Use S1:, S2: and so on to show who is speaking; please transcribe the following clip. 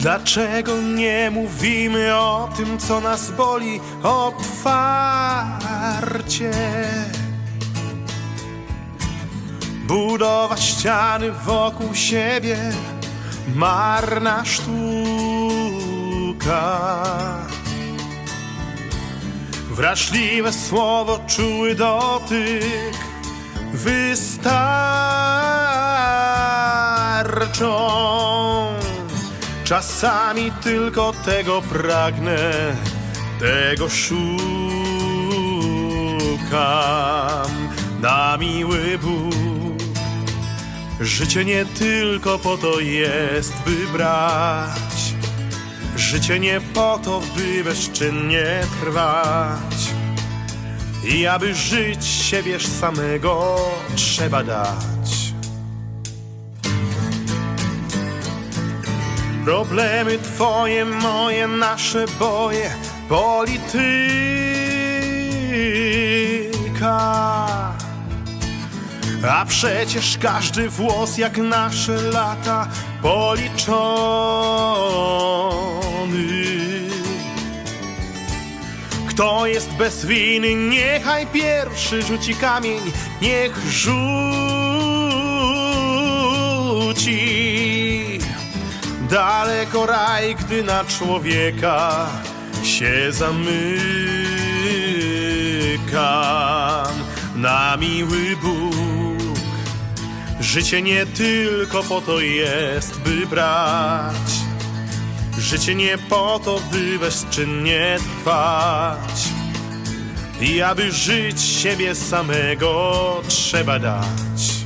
S1: Dlaczego nie mówimy o tym, co nas boli otwarcie? Budować ściany wokół siebie marna sztuka. Wrażliwe słowo, czuły dotyk wystarczą. Czasami tylko tego pragnę, tego szukam. Na miły Bóg, życie nie tylko po to jest, by brać. Życie nie po to, by bezczynnie trwać. I aby żyć siebież samego trzeba dać. Problemy twoje, moje, nasze boje, polityka. A przecież każdy włos jak nasze lata policzony. Kto jest bez winy, niechaj pierwszy rzuci kamień, niech rzuci. Daleko raj, gdy na człowieka się zamykam. Na miły Bóg, życie nie tylko po to jest, by brać. Życie nie po to, by bezczynnie trwać. I aby żyć siebie samego trzeba dać.